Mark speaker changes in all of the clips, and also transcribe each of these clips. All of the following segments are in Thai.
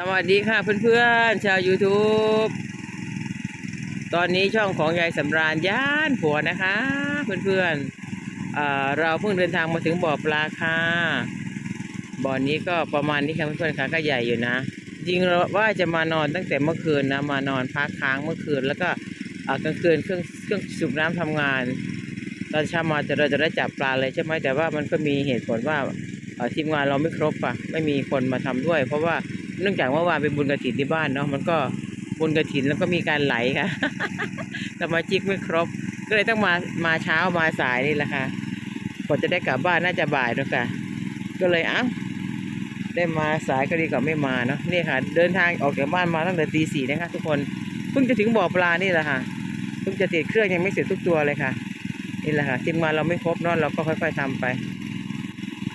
Speaker 1: สวัสดีค่ะเพื่อนๆ ชาว YouTube ตอนนี้ช่องของยายสำราญย่านผัวนะคะ เพื่อนๆเอ่อเราเพิ่งเดินทางมาถึงบ่อปลาค่ะบ่อนี้ก็ประมาณนี้ค่ะเพื่อนๆค่ะก็ใหญ่อยู่นะ จริงว่าจะมานอนตั้งแต่เมื่อคืนนะมานอนพักค้างเมื่อคืน แล้วก็กลางคืนเครื่องเครื่องสูบน้ำทำงาน ตอนเช้ามาจะเราจะได้จับปลาเลยใช่ไหมแต่ว่ามันก็มีเหตุผลว่าทีมงานเราไม่ครบอะไม่มีคนมาทำด้วย เพราะว่า เนื่องจากเมื่อวานเป็นบุญกระถินที่บ้านเนาะมันก็บุญกระถินแล้วก็มีการไหลค่ะสมาชิกไม่ครบ ก็เลยต้องมามาเช้ามาสายนี่แหละค่ะกว่าจะได้กลับบ้านน่าจะบ่ายแล้วค่ะ ก็เลยเอ้าได้มาสายก็ดีกว่าไม่มาเนาะนี่ค่ะ เดินทางออกจากบ้านมาตั้งแต่ตีสี่นะคะทุกคนเพิ่งจะถึงบ่อปลานี่แหละค่ะเพิ่งจะติดเครื่องยังไม่เสร็จทุกตัวเลยค่ะนี่แหละค่ะทีมงานเราไม่ครบนาะเราก็ค่อย ๆทำไป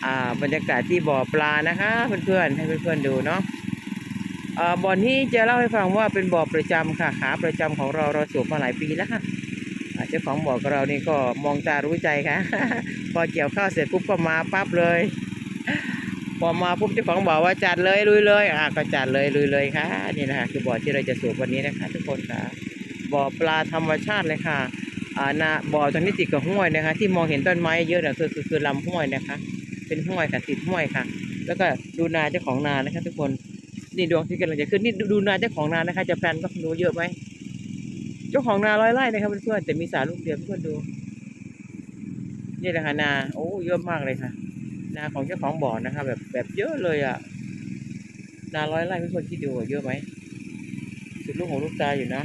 Speaker 1: อ่าบรรยากาศที่บ่อปลานะคะ เพื่อนๆให้เพื่อนๆดูเนาะ บ่อนี้จะเล่าให้ฟังว่าเป็นบ่อประจำค่ะขาประจำของเราเราสูบมาหลายปีแล้วค่ะเจ้าของบ่อกับเรานี่ก็มองตารู้ใจค่ะ พอเกี่ยวข้าวเสร็จปุ๊บก็มาปั๊บเลย พอมาปุ๊บเจ้าของบ่อว่าจัดเลยลุยเลยอะก็จัดเลยลุยเลยค่ะนี่นะคะคือบ่อที่เราจะสูบวันนี้นะคะ ทุกคนค่ะบ่อปลาธรรมชาติเลยค่ะอ่านาบ่อตรงนี้ติดกับห้วยนะคะ ที่มองเห็นต้นไม้เยอะนะคือคือคือลำห้วยนะคะ เป็นห้วยค่ะติดห้วยค่ะ แล้วก็ดูนาเจ้าของนานะคะ ทุกคน นี่ดวงที่กำลังจะขึ้นนี่ดูนาเจ้าของนานะคะ จะแพลนก็ดูเยอะไหมเจ้าของนาร้อยไร่นะครับเพื่อนๆแต่มีสาลูกเดียวเพื่อนดูนี่แหละค่ะนาโอ้เยอะมากเลยค่ะ นาของเจ้าของบ่อนะคะ แบบแบบเยอะเลยอะนาร้อยไร่เพื่อนๆคิดดูเยอะไหมสุดลูกของลูกตาอยู่นะ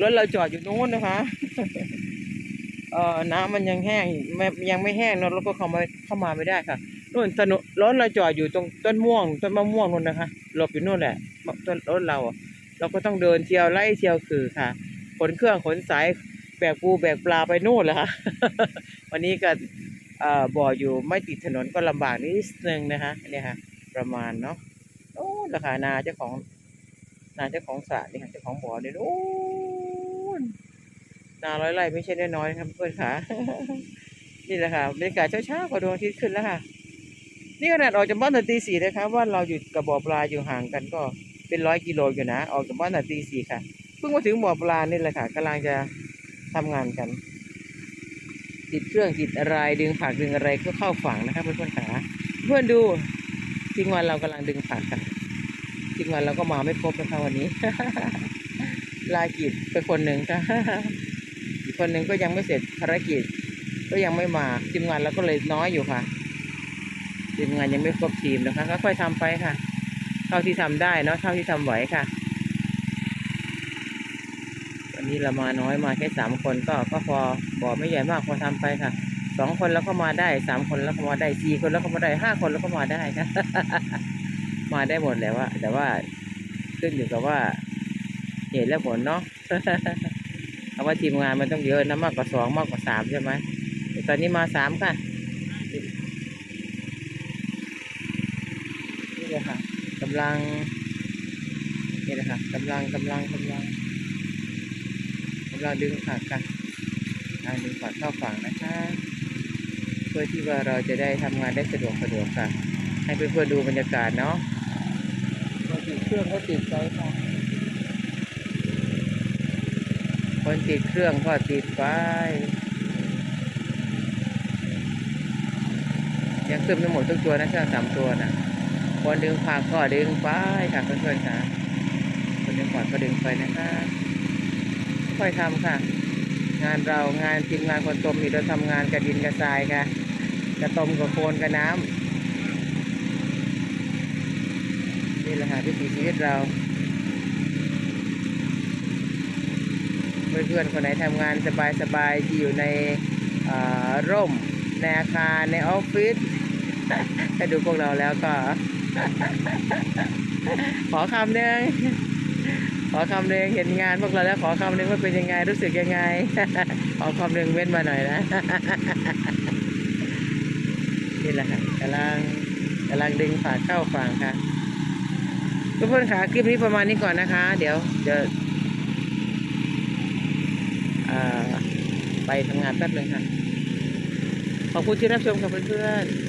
Speaker 1: รถเราจอดอยู่นู้นนะคะเอ่อน้ำมันยังแห้งยังไม่แห้งเนอะรถก็เข้ามาเข้ามาไม่ได้ค่ะ นู่นถนนรถเราจอดอยู่ตรงต้นม่วงต้นมะม่วงนู่นนะคะหลบอยู่นู่นแหละต้นรถเราอะเราก็ต้องเดินเที่ยวไล่เที่ยวคือค่ะขนเครื่องขนสายแบกปูแบกปลาไปนู่นแหละค่ะวันนี้ก็บ่ออยู่ไม่ติดถนนก็ลำบากนิดนึงนะคะเนี่ยค่ะ ประมาณเนาะโอ้ราคานาเจ้าของนาเจ้าของสระนี่ค่ะเจ้าของบ่อเนี่ยโอ้นนาร้อยไร่ไม่ใช่น้อยๆนะครับเพื่อนค่ะ นี่แหละค่ะบรรยากาศเช้าๆก็ดวงอาทิตย์ขึ้นแล้วค่ะ นี่ขนาดออกจากบ้านตั้งตีสี่นะคะว่าเราอยู่กับบ่อปลาอยู่ห่างกันก็เป็นร้อยกิโลอยู่นะ ออกจากบ้านตั้งตีสี่ค่ะ เพิ่งมาถึงบ่อปลานี่แหละค่ะกำลังจะทำงานกัน ติดเครื่องติดอะไรดึงผักดึงอะไรก็เข้าฝั่งนะคะเพื่อนๆขาเพื่อนดูทีมงานเรากำลังดึงผักค่ะทีมงานเราก็มาไม่ครบนะคะวันนี้ ลากิจไปคนหนึ่งค่ะอีกคนหนึ่งก็ยังไม่เสร็จภารกิจ ก็ยังไม่มาทีมงานเราก็เลยน้อยอยู่ค่ะ ทีมงานยังไม่ครบทีมนะคะก็ค่อยๆทำไปค่ะ เท่าที่ทำได้เนาะเท่าที่ทำไหวค่ะ วันนี้เรามาน้อยมาแค่สามคนก็ก็พอบ่อไม่ใหญ่มากพอทำไปค่ะสองคนแล้วก็มาได้สามคนแล้วก็มาได้สี่คนแล้วก็มาได้ห้าคนแล้วก็มาได้ค่ะมาได้หมดแล้วอะแต่ว่าขึ้นอยู่กับว่าเหตุและผลเนาะเพราะว่าทีมงานมันต้องเยอะนะมากกว่าสองมากกว่าสามใช่ไหมแต่ตอนนี้มาสามค่ะ นี่เลยค่ะกำลังนี่แหละค่ะกำลังกำลังกำลังกำลังดึงผักค่ะอ่าดึงผักเข้าฝั่งนะคะเพื่อที่ว่าเราจะได้ทำงานได้สะดวกสะดวกค่ะ ให้เพื่อนๆดูบรรยากาศเนาะคนติดเครื่องก็ติดไฟค่ะคนติดเครื่องก็ติดไฟยังขึ้นไม่หมดทุกตัวนะเครื่องสามตัวนะ คนดึงผักก็ดึงไปค่ะเพื่อนๆค่ะ คนดึงผักก็ดึงไปนะคะ ค่อยทำค่ะ งานเรางานทีมงานคนตมนี่เราทำงานกระดินกระทรายค่ะ กระตมกับโคนกับน้ำนี่แหละค่ะวิถีชีวิตเรา เพื่อนๆคนไหนทำงานสบายๆที่อยู่ในร่มในอาคารในออฟฟิศถ้าดูพวกเราแล้วก็ ขอคำหนึ่งขอคำหนึ่งเห็นงานพวกเราแล้วขอคำหนึ่งว่าเป็นยังไงรู้สึกยังไง ขอคำหนึ่งเว้นมาหน่อยนะ นี่แหละค่ะกำลังกำลังดึงฝาเข้าฝั่งค่ะทุกคนค่ะคลิปนี้ประมาณนี้ก่อนนะคะ เดี๋ยวจะไปทำงานแป๊บหนึ่งค่ะ ขอบคุณที่รับชมค่ะเพื่อนๆ